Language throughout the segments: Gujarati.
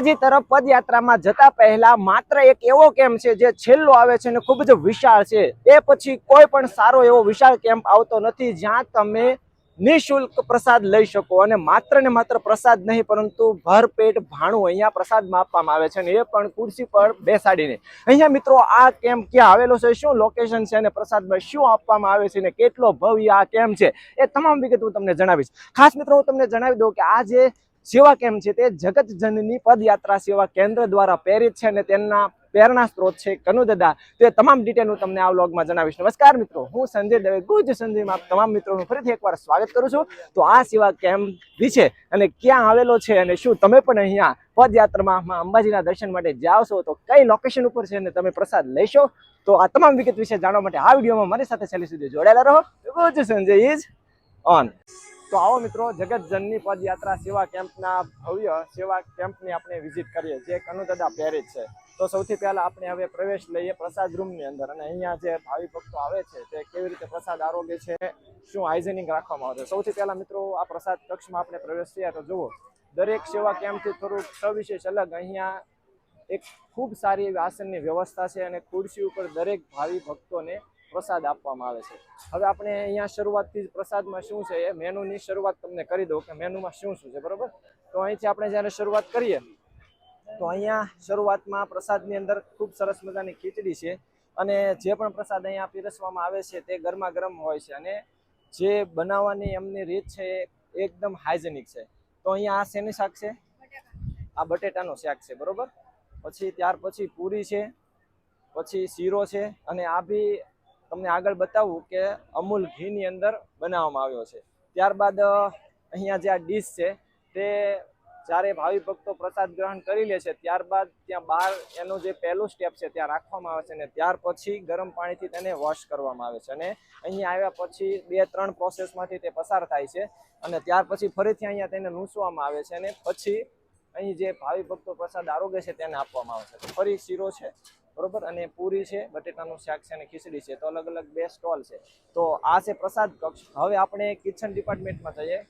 અંબાજી તરફ પદયાત્રામાં જતા પહેલા માત્ર એક એવો કેમ્પ છે જે છેલ્લો આવે છે અને ખૂબ જ વિશાળ છે. એ પછી કોઈ પણ સારો એવો વિશાળ કેમ્પ આવતો નથી જ્યાં તમે નિઃશુલ્ક પ્રસાદ લઈ શકો અને માત્ર ને માત્ર પ્રસાદ નહીં, પરંતુ ભરપેટ ભાણું અહીંયા પ્રસાદમાં આપવામાં આવે છે અને એ પણ ખુરશી પર બેસાડીને. અહીંયા મિત્રો, આ કેમ્પ ક્યાં આવેલો છે? શું લોકેશન છે અને પ્રસાદમાં શું આપવામાં આવે છે અને કેટલો ભવ્ય આ કેમ્પ છે? એ તમામ વિગત હું તમને જણાવીશ. ખાસ મિત્રો, હું તમને જણાવી દઉં કે આ જે સેવા કેમ્પ છે? તે જગત જનની પદયાત્રા સેવા કેન્દ્ર દ્વારા પ્રેરિત છે અને તેમના પ્રેરણા સ્ત્રોત છે કનુ દાદા તો એ તમામ ડિટેલ હું તમને આ વ્લોગમાં જણાવીશ. નમસ્કાર મિત્રો, હું સંજય દવે. ગુજ સંજયમાં આપ તમામ મિત્રોનું ફરીથી એકવાર સ્વાગત કરું છું. તો આ સેવા કેમ્પ વિશે અને ક્યાં આવેલો છે અને શું તમે પણ અહીંયા પદયાત્રામાં અંબાજીના દર્શન માટે જાઓ છો, તો કઈ લોકેશન ઉપર છે અને તમે પ્રસાદ લેશો? તો આ તમામ વિગત વિશે જાણવા માટે આ વિડીયોમાં મારી સાથે છેલ્લી સુધી જોડાયેલા રહો. ગુજ સંજય ઇઝ ઓન તો આવો મિત્રો, જગત જનની પદયાત્રા સેવા કેમ્પના ભવ્ય સેવા કેમ્પની આપણે વિઝિટ કરીએ, જે કનુદાદા પ્રેરિત છે. તો સૌથી પહેલાં આપણે હવે પ્રવેશ લઈએ પ્રસાદ રૂમની અંદર અને અહીંયા જે ભાવિ ભક્તો આવે છે, તે કેવી રીતે પ્રસાદ આરોગ્ય છે, શું હાઇજેનિક રાખવામાં આવે છે. સૌથી પહેલાં મિત્રો, આ પ્રસાદ કક્ષમાં આપણે પ્રવેશ થયા તો જુઓ, દરેક સેવા કેમ્પથી થોડુંક સવિશેષ અલગ. અહીંયા એક ખૂબ સારી એવી આસનની વ્યવસ્થા છે અને ખુરશી ઉપર દરેક ભાવિ ભક્તોને પ્રસાદ આપવામાં આવે છે. હવે આપણે અહીંયા શરૂઆતથી જ પ્રસાદમાં શું છે એ મેનુની શરૂઆત તમને કરી દઉં કે મેનુમાં શું શું છે, બરોબર? તો અહીંથી આપણે જ્યારે શરૂઆત કરીએ, તો અહીંયા શરૂઆતમાં પ્રસાદની અંદર ખૂબ સરસ મજાની ખીચડી છે અને જે પણ પ્રસાદ અહીંયા પીરસવામાં આવે છે તે ગરમા ગરમ હોય છે અને જે બનાવવાની એમની રીત છે એ એકદમ હાઇજેનિક છે. તો અહીંયા આ શેની શાક છે? આ બટેટાનું શાક છે, બરોબર? પછી ત્યાર પછી પૂરી છે, પછી શીરો છે અને આ બી તમને આગળ બતાવું કે અમૂલ ઘીની અંદર બનાવવામાં આવ્યો છે. ત્યારબાદ અહીંયા જે આ ડીશ છે, તે જ્યારે ભાવિ ભક્તો પ્રસાદ ગ્રહણ કરી લે છે, ત્યારબાદ ત્યાં બહાર એનું જે પહેલું સ્ટેપ છે, ત્યાં રાખવામાં આવે છે અને ત્યાર પછી ગરમ પાણીથી તેને વોશ કરવામાં આવે છે અને અહીંયા આવ્યા પછી બે ત્રણ પ્રોસેસમાંથી તે પસાર થાય છે અને ત્યાર પછી ફરીથી અહીંયા તેને લૂંસવામાં આવે છે અને પછી અહીં જે ભાવિ ભક્તો પ્રસાદ આરોગ્ય છે, તેને આપવામાં આવે છે. ફરી શીરો છે. બરોબર? અને પૂરી છે, બટેટાનું શાક છે અને ખીચડી છે. તો અલગ અલગ બે સ્ટોલ છે. તો આ છે પ્રસાદ કક્ષ. હવે આપણે કિચન ડિપાર્ટમેન્ટમાં જઈએ,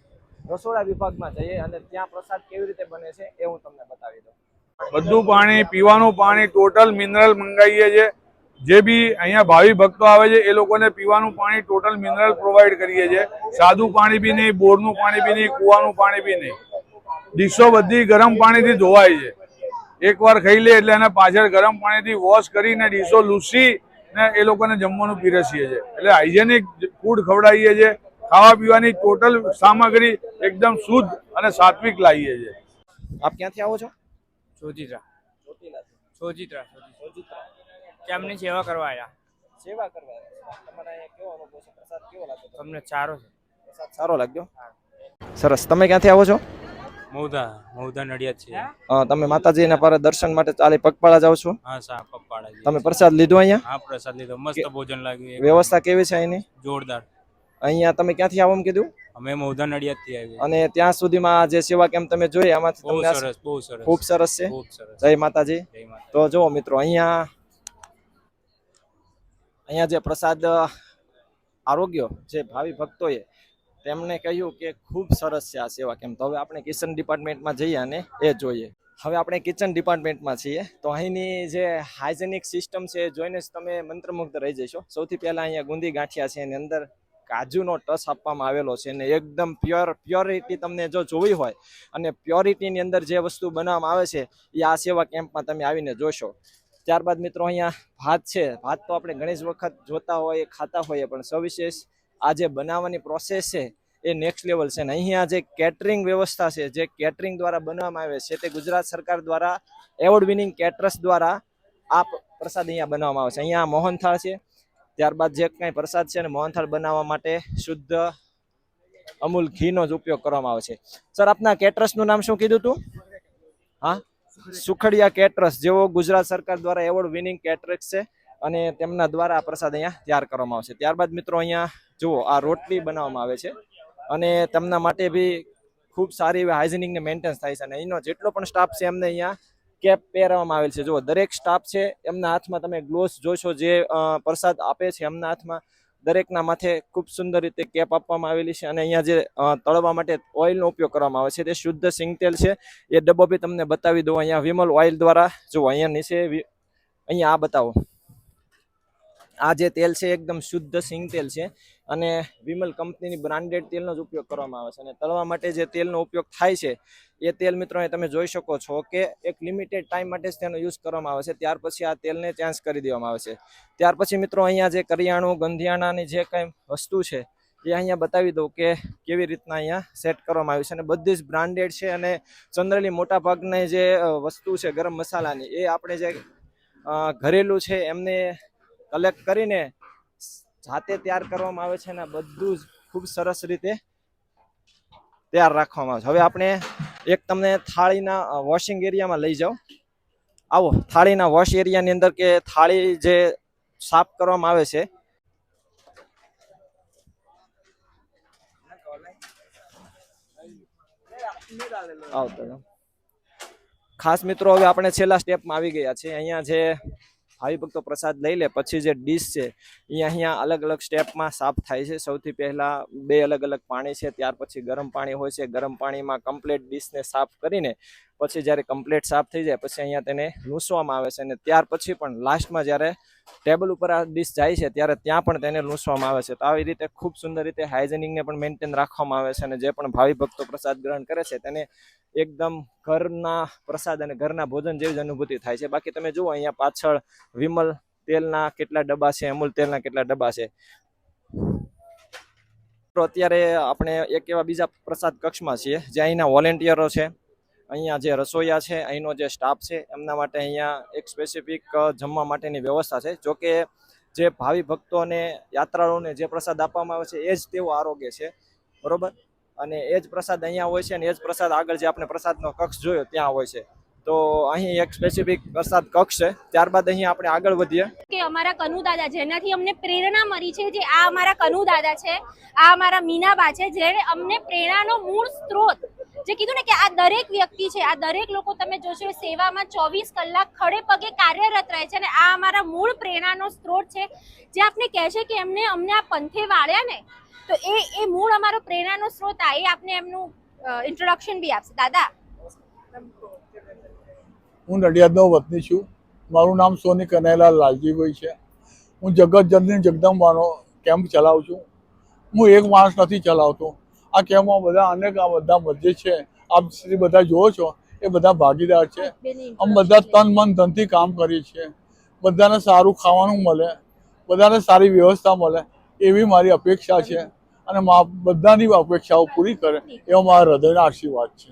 રસોડા વિભાગમાં જઈએ અને ત્યાં પ્રસાદ કેવી રીતે બને છે એ હું તમને બતાવી દઉં. બધું પાણી, પીવાનું પાણી, ટોટલ મિનરલ મંગાવીએ છીએ. જે બી અહીંયા ભાવિ ભક્તો આવે છે, એ લોકોને પીવાનું પાણી ટોટલ મિનરલ પ્રોવાઈડ કરીએ છીએ. સાદું પાણી બી નહીં, બોરનું પાણી બી નહીં, કૂવાનું પાણી બી નહીં. ડીશો બધી ગરમ પાણીથી ધોવાય છે. એકવાર ખાઈ લે એટલે એને પાછળ ગરમ પાણીથી વોશ કરીને ડીશો લૂસી ને એ લોકોને જમવાનું પીરસીએ છીએ. એટલે હાઇજેનિક ફૂડ ખવડાવીએ છીએ ખાવા પીવાની ટોટલ સામગ્રી એકદમ શુદ્ધ અને સાત્વિક લાવીએ છીએ. આપ ક્યાંથી આવો છો? સોજિત્રા સોજિત્રા સોજિત્રા તેમની સેવા કરવા આવ્યા સેવા કરવા તમારા કેવો અનુભવ છે? પ્રસાદ કેવો લાગ્યો તમને? સારો છે. પ્રસાદ સારો લાગ્યો? સરસ. તમે ક્યાંથી આવો છો? મૌદા મૌદા નડિયાદ છે. અ, તમે માતાજીના પર દર્શન માટે ચાલી પગપાળા જાવ છો? હા સા પગપાળા તમે પ્રસાદ લીધો અહીંયા? હા પ્રસાદ લીધો. મસ્ત ભોજન લાગ્યું વ્યવસ્થા કેવી છે અહીંની? જોરદાર. અહીંયા તમે ક્યાંથી આવો એમ કીધું? અમે મૌદા નડિયાદથી આવ્યા અને ત્યાં સુધીમાં જે સેવા કેમ તમે જોઈ આમાંથી તમને સરસ બહુ સરસ. ખૂબ સરસ છે? ખૂબ સરસ. જય માતાજી. તો જુઓ મિત્રો અહીંયા અહીંયા જે પ્રસાદ આરોગ્ય જે ભાવિ ભક્તોએ તેમણે કહ્યું કે ખૂબ સરસ છે આ સેવા કેમ્પ તો હવે આપણે કિચન ડિપાર્ટમેન્ટમાં જઈએ અને એ જોઈએ. હવે આપણે કિચન ડિપાર્ટમેન્ટમાં છીએ. તો અહીંની જે હાઇજેનિક સિસ્ટમ છે એ જોઈને જ તમે મંત્રમુગ્ધ રહી જશો. સૌથી પહેલાં અહીંયા ગુંદી ગાંઠિયા છે, એની અંદર કાજુનો ટચ આપવામાં આવેલો છે અને એકદમ પ્યોર પ્યોરિટી તમને જો જોવી હોય અને પ્યોરિટીની અંદર જે વસ્તુ બનાવવામાં આવે છે, એ આ સેવા કેમ્પમાં તમે આવીને જોશો. ત્યારબાદ મિત્રો અહીંયા ભાત છે. ભાત તો આપણે ઘણી જ વખત જોતા હોઈએ, ખાતા હોઈએ, પણ સવિશેષ આ જે બનાવવાની પ્રોસેસ છે એ નેક્સ્ટ લેવલ છે. અને અહીંયા જે કેટરિંગ વ્યવસ્થા છે, જે કેટરિંગ દ્વારા બનાવવામાં આવે છે, તે ગુજરાત સરકાર દ્વારા એવોર્ડ વિનિંગ કેટરસ દ્વારા આ પ્રસાદ અહીંયા બનાવવામાં આવે છે. અહીંયા મોહનથાળ છે. ત્યારબાદ જે કાંઈ પ્રસાદ છે ને મોહનથાળ બનાવવા માટે શુદ્ધ અમૂલ ઘીનો જ ઉપયોગ કરવામાં આવે છે. સર, આપના કેટરસનું નામ શું કીધું તું? હા? સુખડિયા કેટરસ જેઓ ગુજરાત સરકાર દ્વારા એવોર્ડ વિનિંગ કેટરસ છે અને તેમના દ્વારા આ પ્રસાદ અહીંયા તૈયાર કરવામાં આવશે ત્યારબાદ મિત્રો, અહીંયા જુઓ, આ રોટલી બનાવવામાં આવે છે. અને તેમના માટે બી ખૂબ સારી એવી હાઇજેનિક ને મેન્ટેન્સ થાય છે. અને અહીંનો જેટલો પણ સ્ટાફ છે એમને અહીંયા કેપ પહેરવામાં આવેલ છે. જો દરેક સ્ટાફ છે, એમના હાથમાં તમે ગ્લોવ્સ જોશો જે પ્રસાદ આપે છે, એમના હાથમાં દરેકના માથે ખૂબ સુંદર રીતે કેપ આપવામાં આવેલી છે. અને અહીંયા જે તળવા માટે ઓઇલનો ઉપયોગ કરવામાં આવે છે, તે શુદ્ધ સિંગ તેલ છે. એ ડબ્બો બી તમને બતાવી દઉં અહીંયા વિમલ ઓઇલ દ્વારા. જો અહીંયા નીચે અહીંયા આ બતાવો. આ જે તેલ છે એકદમ શુદ્ધ સિંગ તેલ છે. અને વિમલ કંપનીની બ્રાન્ડેડ તેલનો જ ઉપયોગ કરવામાં આવે છે. અને તળવા માટે જે તેલનો ઉપયોગ થાય છે, એ તેલ મિત્રો તમે જોઈ શકો છો કે એક લિમિટેડ ટાઈમ માટે જ તેનો યુઝ કરવામાં આવે છે. ત્યાર પછી આ તેલને ચેન્જ કરી દેવામાં આવે છે. ત્યાર પછી મિત્રો અહીંયા જે કરિયાણું, ગંધિયાણાની જે કંઈ વસ્તુ છે, એ અહીંયા બતાવી દઉં કે કેવી રીતના અહીંયા સેટ કરવામાં આવ્યું છે. અને બધી જ બ્રાન્ડેડ છે અને જનરલી મોટા ભાગની જે વસ્તુ છે ગરમ મસાલાની, એ આપણે જે ઘરેલું છે એમને કલેક્ટ કરીને જાતે તૈયાર કરવામાં આવે છે અને બધું જ ખૂબ સરસ રીતે તૈયાર રાખવામાં આવે છે. હવે આપણે એક તમને થાળીના વોશિંગ એરિયામાં લઈ જાઓ આવો, થાળીના વોશ એરિયાની અંદર કે થાળી જે સાફ કરવામાં આવે છે. ખાસ મિત્રો, હવે આપણે છેલ્લા સ્ટેપમાં આવી ગયા છે અહીંયા જે ભાવિ ભક્તો પ્રસાદ લઈ લે, પછી જે ડીશ છે એ અહીંયા અલગ અલગ સ્ટેપમાં સાફ થાય છે. સૌથી પહેલાં બે અલગ અલગ પાણી છે, ત્યાર પછી ગરમ પાણી હોય છે. ગરમ પાણીમાં કમ્પ્લેટ ડીશને સાફ કરીને પછી જ્યારે કમ્પ્લીટ સાફ થઈ જાય, પછી અહીંયા તેને લૂંસવામાં આવે છે અને ત્યાર પછી પણ લાસ્ટમાં જ્યારે ટેબલ ઉપર આ ડીશ જાય છે, ત્યારે ત્યાં પણ તેને લૂંસવામાં આવે છે. તો આવી રીતે ખૂબ સુંદર રીતે હાઇજેનિકને પણ મેન્ટેન રાખવામાં આવે છે અને જે પણ ભાવિ ભક્તો પ્રસાદ ગ્રહણ કરે છે, તેને એકદમ ઘરના પ્રસાદ અને ઘરના ભોજન જેવી જ અનુભૂતિ થાય છે. બાકી તમે જુઓ અહીંયા પાછળ વિમલ તેલના કેટલા ડબ્બા છે, અમૂલ તેલના કેટલા ડબ્બા છે. અત્યારે આપણે એક એવા બીજા પ્રસાદ કક્ષમાં છીએ જે અહીંના વોલેન્ટિયરો છે. અહીંયા જે રસોઈયા છે, અહીંનો જે સ્ટાફ છે, એમના માટે અહીંયા એક સ્પેસિફિક જમવા માટેની વ્યવસ્થા છે. જોકે જે ભાવિ ભક્તોને, યાત્રાળુઓને જે પ્રસાદ આપવામાં આવે છે, એ જ તેવો આરોગ્ય છે. બરોબર? અને એ જ પ્રસાદ અહીંયા હોય છે અને એ જ પ્રસાદ આગળ જે આપણે પ્રસાદનો કક્ષ જોયો, ત્યાં હોય છે. તો અહીં એક સ્પેસિફિક પ્રસાદ કક્ષ છે. ત્યારબાદ અહીં આપણે આગળ વધીએ. કે અમારા કનુ દાદા, જેનાથી અમને પ્રેરણા મળી છે જે આ અમારા કનુ દાદા છે, આ અમારા મીનાબા છે, જેણે અમને પ્રેરણાનો મૂળ સ્ત્રોત જે કીધું ને કે આ દરેક વ્યક્તિ છે, આ દરેક લોકો તમે જોશો સેવામાં ચોવીસ કલાક ખડે પગે કાર્યરત રહે છે અને આ અમારા મૂળ પ્રેરણાનો સ્ત્રોત છે. જે આપને કહે છે કે એમને અમને આ પંથે વાળ્યા ને, તો એ એ મૂળ અમારો પ્રેરણાનો સ્ત્રોત આ, એ આપને એમનું ઇન્ટ્રોડક્શન બી આપશે. દાદા? હું નડિયાદનો વતની છું. મારું નામ સોની કનૈલાલ લાલજીભાઈ છે. હું જગતજનની જગદંબાનો કેમ્પ ચલાવું છું. હું એક માણસ નથી ચલાવતો. આ કેમ્પમાં બધા અનેક આ બધા મધ્ય છે? આપ શ્રી બધા જુઓ છો એ બધા ભાગીદાર છે. અમે બધા તન મન ધનથી કામ કરીએ છીએ બધાને સારું ખાવાનું મળે બધાને સારી વ્યવસ્થા મળે એવી મારી અપેક્ષા છે. અને મા બધાની અપેક્ષાઓ પૂરી કરે એવો મારા હૃદયના આશીર્વાદ છે.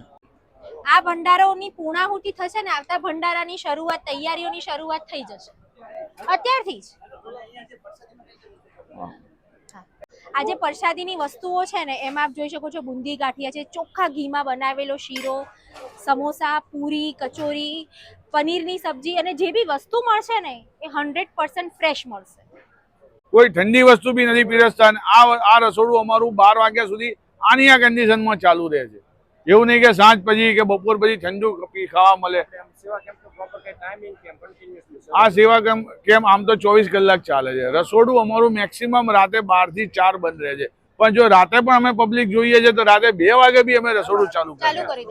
આ ભંડારોની પૂર્ણાહુતિ થશે ને આવતા ભંડારાની શરૂઆત તૈયારીઓની શરૂઆત થઈ જશે. અત્યારથી જ. આ જે પ્રસાદીની વસ્તુઓ છે ને, એમાં આપ જોઈ શકો છો બુંદી ગાંઠિયા છે, ચોખ્ખા ઘીમાં બનાવેલો શીરો, સમોસા, પૂરી, કચોરી, પનીરની સબ્જી અને જે બી વસ્તુ મળશે ને, એ હંડ્રેડ પર્સન્ટ ફ્રેશ મળશે. કોઈ ઠંડી વસ્તુ બી નથી, પીરસતા આ આ રસોડું અમારું બાર વાગ્યા સુધી આની આ કન્ડિશનમાં ચાલુ રહે છે. એવું નહીં કે સાંજ પછી કે બપોર પછી ઠંડુ પી ખાવા મળે. આ સેવા કેમ કેમ આમ તો ચોવીસ કલાક ચાલે છે. રસોડું અમારું મેક્સિમમ રાતે બારથી ચાર બંધ રહે છે. પણ જો રાતે પણ અમે પબ્લિક જોઈએ છે તો રાતે બે વાગે બી અમે રસોડું ચાલુ કરી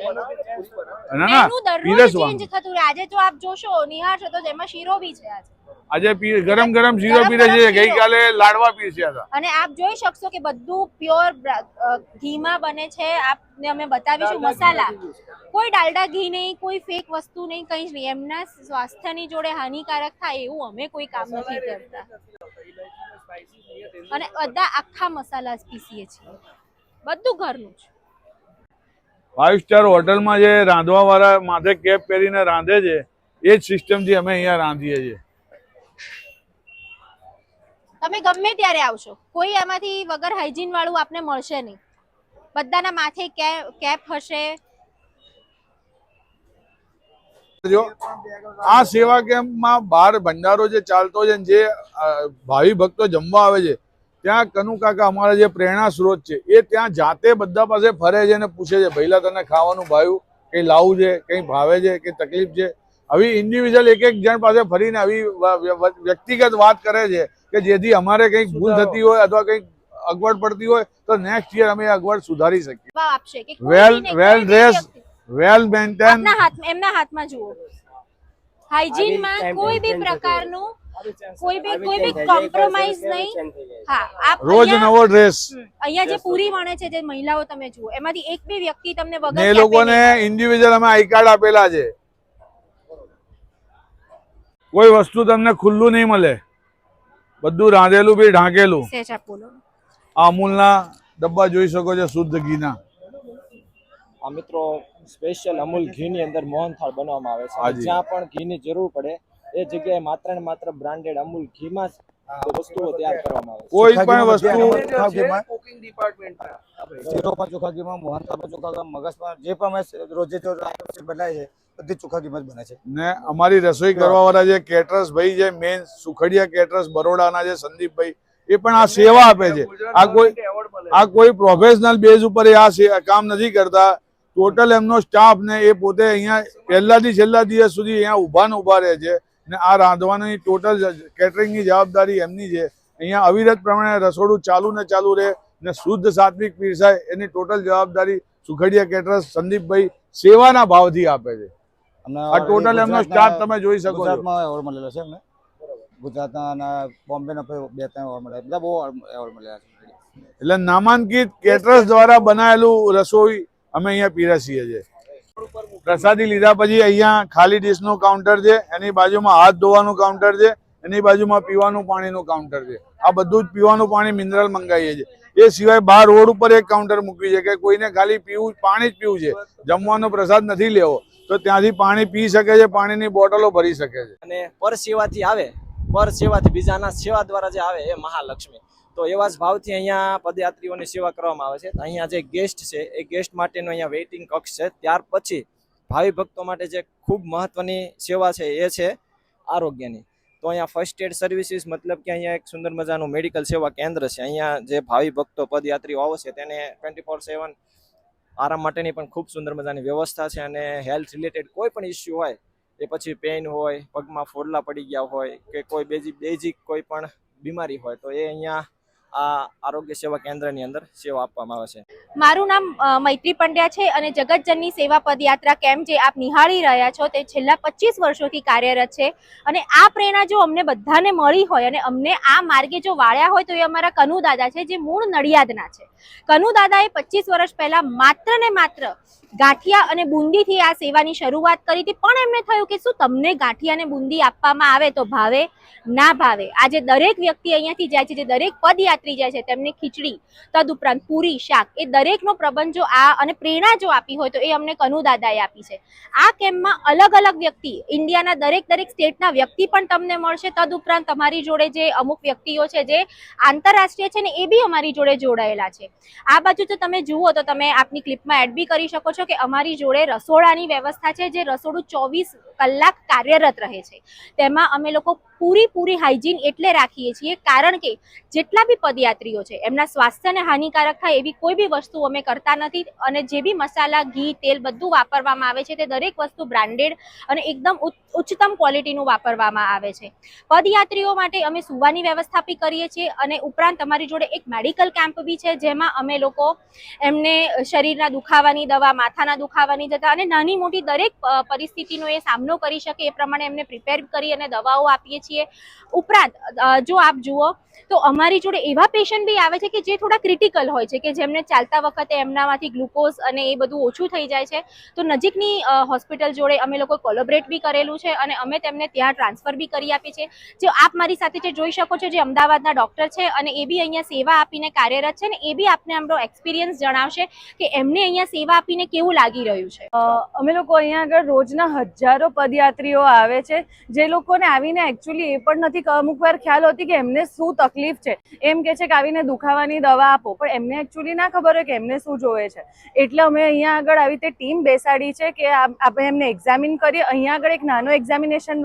ના ના પીરસવાનું આજે જો આપ જોશો નિહાળશો તો એમાં શીરો બી છે આજે. આજે ગરમ ગરમ શીરો ગરમ પીરે છે. ગઈકાલે લાડવા પીરસ્યા હતા અને આપ જોઈ શકશો કે બધું પ્યોર ઘીમાં બને છે. આપને અમે બતાવીશું મસાલા. કોઈ ડાલડા ઘી નહીં કોઈ ફેક વસ્તુ નહીં કંઈ જ નહીં. એમના સ્વાસ્થ્યની જોડે હાનિકારક થાય એવું અમે કોઈ કામ નથી કરતા. અને બધા આખા મસાલા પીસીએ છીએ. બધું ઘરનું જ. ફાઇવ સ્ટાર હોટલમાં જે રાંધવા વાળા માથે કેપ પહેરીને રાંધે છે એ જ સિસ્ટમથી અમે અહીંયા રાંધીએ છીએ. તમે ગમે ત્યારે આવશો. કોઈ આમાંથી વગર હાઇજીન વાળું આપને મળશે નહીં. બધાના માથે કેપ હશે. આ સેવા કેમ્પમાં બાર ભંડારો જે ચાલતો છે જે ભાવિ ભક્તો જમવા આવે છે, ત્યાં કનુકાકા અમારા જે પ્રેરણા સ્ત્રોત છે, એ ત્યાં જાતે બધા પાસે ફરે છે અને પૂછે છે, ભૈલા, તને ખાવાનું ભાવ્યું? કંઈ લાવવું છે? કંઈ ભાવે છે? કે તકલીફ છે? આવી ઇન્ડિવિજ્યુઅલ એક એક જણ પાસે ફરીને આવી વ્યક્તિગત વાત કરે છે કે જેથી અમારે કંઈક ભૂલ થતી હોય અથવા કંઈક અગવડ પડતી હોય તો નેક્સ્ટ યર અમે અગવડ સુધારી શકીએ. વેલ વેલ ડ્રેસ વેલ મેન્ટેન એમના હાથમાં જુઓ. હાઇજીનમાં કોઈ બી પ્રકારનું કોઈ બી કોઈ બી કોમ્પ્રોમાઇઝ નહીં. હા આપ રોજ નવો ડ્રેસ અહીંયા જે પૂરી વણે છે જે મહિલાઓ તમે જુઓ એમાંથી એક બી વ્યક્તિ તમને વગર એ લોકોને ઇન્ડિવિડ્યુઅલ અમે આઈ કાર્ડ આપેલા છે. કોઈ વસ્તુ તમને ખુલ્લું નહીં મળે. બધું રાંધેલું બી ઢાંકેલું. આ અમૂલના ડબ્બા જોઈ શકો છો શુદ્ધ ઘીના. આ મિત્રો સ્પેશિયલ અમૂલ ઘીની અંદર મોહનથાળ બનાવવામાં આવે છે. જ્યાં પણ ઘીની જરૂર પડે એ જગ્યાએ માત્ર ને માત્ર બ્રાન્ડેડ અમૂલ ઘીમાં જ વસ્તુઓ તૈયાર કરવામાં આવે કોઈ પણ વસ્તુ શીરો પણ ચોખા ઘીમાં મોહનથાળ પણ ચોખા ઘીમાં મગસમાં જે પણ અમે રોજે તો બનાવીએ છે બધી ચોખા જ બને છે. ને અમારી રસોઈ કરવા વાળા જે કેટરસ ભાઈ જે મેન સુખડિયા કેટરસ બરોડાના છે સંદીપભાઈ એ પણ આ સેવા આપે છે. આ કોઈ આ કોઈ પ્રોફેશનલ બેઝ ઉપર આ કામ નથી કરતા. ટોટલ એમનો સ્ટાફ ને એ પોતે અહીંયા પહેલાથી છેલ્લા દિવસ સુધી અહીંયા ઊભા ને ઊભા રહે છે. ને આ રાંધવાની ટોટલ કેટરિંગની જવાબદારી એમની છે. અહીંયા અવિરત પ્રમાણે રસોડું ચાલુ ને ચાલુ રહે ને શુદ્ધ સાત્વિક પીરસાય એની ટોટલ જવાબદારી સુખડિયા કેટરર્સ સંદીપભાઈ સેવાના ભાવથી આપે છે. આ ટોટલ એમનો સ્ટાફ તમે જોઈ શકો છો. ગુજરાતમાં એવોર્ડ મળેલો છે અમને ગુજરાતના બોમ્બે બોમ્બેના બે ત્રણ એવોર્ડ મળ્યા બધા બહુ એવોર્ડ મળેલા છે. એટલે નામાંકિત કેટરર્સ દ્વારા બનાવેલું રસોઈ અમે અહીંયા પીરસીએ છીએ. પ્રસાદી લીધા પછી અહીંયા ખાલી ડીશનું કાઉન્ટર છે, એની બાજુમાં હાથ ધોવાનું કાઉન્ટર છે, એની બાજુમાં પીવાનું પાણીનું કાઉન્ટર છે. આ બધું જ પીવાનું પાણી મિનરલ મંગાવીએ છીએ. એ સિવાય બહાર રોડ ઉપર એક કાઉન્ટર મૂક્યું છે કે કોઈને ખાલી પીવું, પાણી જ પીવું છે. જમવાનો પ્રસાદ નથી લેવો. તો ત્યાંથી પાણી પી શકે છે, પાણીની બોટલો ભરી શકે છે. અને પર સેવાથી આવે પર સેવાથી બીજાના સેવા દ્વારા જે આવે એ મહાલક્ષ્મી. તો એવા જ ભાવથી અહીંયા પદયાત્રીઓની સેવા કરવામાં આવે છે. અહીંયા જે ગેસ્ટ છે, એ ગેસ્ટ માટેનો અહીંયા વેઇટિંગ કક્ષ છે. ત્યાર પછી ભાવિ ભક્તો માટે જે ખૂબ મહત્વની સેવા છે, એ છે આરોગ્યની. તો અહીંયા ફર્સ્ટ એડ સર્વિસીસ મતલબ કે અહીંયા એક સુંદર મજાનું મેડિકલ સેવા કેન્દ્ર છે. અહીંયા જે ભાવિ ભક્તો, પદયાત્રીઓ આવશે તેને ટ્વેન્ટી ફોર સેવન આરામ માટેની પણ ખૂબ સુંદર મજાની વ્યવસ્થા છે અને હેલ્થ રિલેટેડ કોઈ પણ ઇસ્યુ હોય, એ પછી પેઇન હોય, પગમાં ફોડલા પડી ગયા હોય કે કોઈ બેઝિક બેઝિક કોઈ પણ બીમારી હોય, તો એ અહીંયા આ આરોગ્ય સેવા કેન્દ્રની અંદર સેવા આપવામાં આવે છે. મારું નામ મૈત્રી પંડ્યા છે અને જગતજનની સેવા પદયાત્રા કેમ્પ જે આપ નિહાળી રહ્યા છો તે છેલ્લા પચીસ વર્ષોથી કાર્યરત છે અને આ પ્રેરણા જો અમને બધાને મળી હોય અને અમને આ માર્ગે જો વાળ્યા હોય તો એ અમારા કનુ દાદા છે જે મૂળ નડિયાદના છે. કનુ દાદાએ પચીસ વર્ષ પહેલા માત્ર ને માત્ર ગાંઠિયા અને બુંદીથી આ સેવાની શરૂઆત કરી હતી. પણ એમને થયું કે શું તમને ગાંઠિયા અને બુંદી આપવામાં આવે તો ભાવે? ના ભાવે. આજે દરેક વ્યક્તિ અહીંયાથી જાય છે, જે દરેક પદયાત્રી જાય છે, તેમને ખીચડી, તદુપરાંત પૂરી, શાક, એ દરેકનો પ્રબંધ જો આ અને પ્રેરણા જો આપી હોય તો એ અમને કનુદાદાએ આપી છે. આ કેમ્પમાં અલગ અલગ વ્યક્તિ, ઇન્ડિયાના દરેક દરેક સ્ટેટના વ્યક્તિ પણ તમને મળશે. તદુપરાંત તમારી જોડે જે અમુક વ્યક્તિઓ છે, જે આંતરરાષ્ટ્રીય છે ને એ બી અમારી જોડે જોડાયેલા છે. આ બાજુ જો તમે જુઓ તો તમે આપની ક્લિપમાં એડ બી કરી શકો છો. કે અમારી જોડે રસોડાની વ્યવસ્થા છે, જે રસોડું ચોવીસ કલાક કાર્યરત રહે છે. તેમાં અમે લોકો પૂરી પૂરી હાઇજીન એટલે રાખીએ છીએ, કારણ કે જેટલા બી પદયાત્રીઓ છે, એમના સ્વાસ્થ્યને હાનિકારક થાય એવી કોઈ બી વસ્તુ અમે કરતા નથી અને જે બી મસાલા, ઘી, તેલ બધું વાપરવામાં આવે છે, તે દરેક વસ્તુ બ્રાન્ડેડ અને એકદમ ઉચ્ચ- ઉચ્ચતમ ક્વોલિટીનું વાપરવામાં આવે છે. પદયાત્રીઓ માટે અમે સુવાની વ્યવસ્થા બી કરીએ છીએ અને ઉપરાંત અમારી જોડે એક મેડિકલ કેમ્પ બી છે, જેમાં અમે લોકો એમને શરીરના દુખાવાની દવા, માથાના દુખાવાની જતા અને નાની મોટી દરેક પરિસ્થિતિનો એ સામનો કરી શકે, એ પ્રમાણે એમને પ્રિપેર કરી અને દવાઓ આપીએ છીએ. ઉપરાંત જો આપ જુઓ તો અમારી જોડે એવા પેશન્ટ બી આવે છે કે જે થોડા ક્રિટિકલ હોય છે, કે જેમને ચાલતા વખતે એમનામાંથી ગ્લુકોઝ અને એ બધું ઓછું થઈ જાય છે. તો નજીકની હોસ્પિટલ જોડે અમે લોકો કોલોબરેટ બી કરેલું છે અને અમે તેમને ત્યાં ટ્રાન્સફર બી કરી આપીએ છીએ. જે આપ મારી સાથે જે જોઈ શકો છો, જે અમદાવાદના ડોક્ટર છે અને એ બી અહીંયા સેવા આપીને કાર્યરત છે ને એ બી આપને આપણો એક્સપિરિયન્સ જણાવશે કે એમને અહીંયા સેવા આપીને કેવું લાગી રહ્યું છે. અમે લોકો અહીંયા આગળ રોજના હજારો પદયાત્રીઓ આવે છે. જે લોકોને આવીને એકચ્યુઅલી એ પણ નથી અમુક વાર ખ્યાલ હોતી કે એમને શું તકલીફ છે. એમ કે છે કે આવીને દુખાવાની દવા આપો, પણ એમને એકચ્યુઅલી ના ખબર હોય કે એમને શું જોવે છે. એટલે અમે અહીંયા આગળ આવી રીતે ટીમ બેસાડી છે કે આપણે એમને એક્ઝામિન કરીએ. અહીંયા આગળ એક નાનો એક્ઝામિનેશન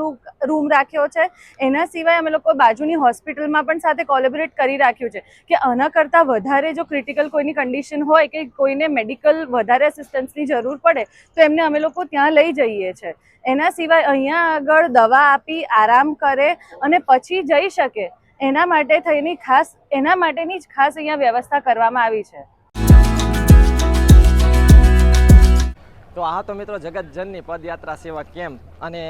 રૂમ રાખ્યો છે. એના સિવાય અમે લોકો બાજુની હોસ્પિટલમાં પણ સાથે કોલેબરેટ કરી રાખ્યું છે કે આના કરતાં વધારે જો ક્રિટિકલ કોઈની કન્ડિશન હોય કે કોઈને મેડિકલ વધારે અસિસ્ટન્સની જરૂર પડે, તો એમને અમે લોકો ત્યાં લઈ જઈએ છીએ એના સિવાય અહીંયા આગળ દવા આપી, આરામ કરે અને પછી જઈ શકે. એના માટે થઈને ખાસ, એના માટેની જ ખાસ અહીંયા વ્યવસ્થા કરવામાં આવી છે. તો આ તો મિત્રો જગતજનની પદયાત્રા સેવા કેમ્પ અને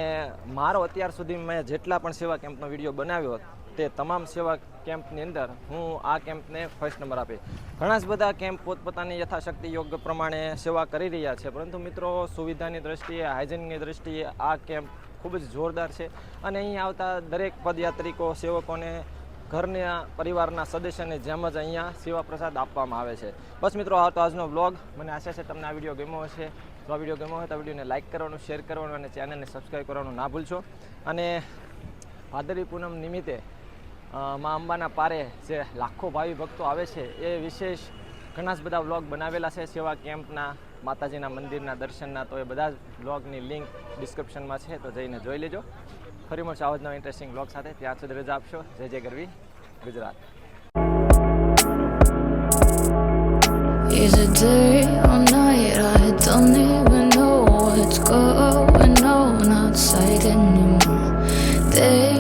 મારો અત્યાર સુધી મેં જેટલા પણ સેવા કેમ્પનો વીડિયો બનાવ્યો તે તમામ સેવા કેમ્પની અંદર હું આ કેમ્પને ફર્સ્ટ નંબર આપી ઘણા જ બધા કેમ્પ પોતપોતાની યથાશક્તિ યોગ્ય પ્રમાણે સેવા કરી રહ્યા છે, પરંતુ મિત્રો સુવિધાની દ્રષ્ટિએ, હાઇજીનની દ્રષ્ટિએ આ કેમ્પ ખૂબ જ જોરદાર છે અને અહીં આવતા દરેક પદયાત્રિકો, સેવકોને ઘરના પરિવારના સદસ્યને જેમ જ અહીંયા સેવા પ્રસાદ આપવામાં આવે છે. બસ મિત્રો, આ તો આજનો વ્લોગ. મને આશા છે તમને આ વીડિયો ગમ્યો હશે. જો આ વીડિયો ગમ્યો હોય તો વિડીયોને લાઇક કરવાનું, શેર કરવાનું અને ચેનલને સબસ્ક્રાઈબ કરવાનું ના ભૂલશો. અને ભાદરવી પૂનમ નિમિત્તે મા અંબાના પારે જે લાખો ભાવિ ભક્તો આવે છે, એ વિશેષ ઘણા જ બધા વ્લોગ બનાવેલા છે. સેવા કેમ્પના, માતાજીના મંદિરના દર્શનના, તો એ બધા જ વ્લોગની લિંક ડિસ્ક્રિપ્શનમાં છે, તો જઈને જોઈ લેજો. ફરી મળશું આવા જ નવા ઇન્ટરેસ્ટિંગ બ્લોગ સાથે ત્યાં સુધી રજા આપશો જય જય ગરવી Gujarat Is it day or night? I don't even know what's going on outside anymore. Day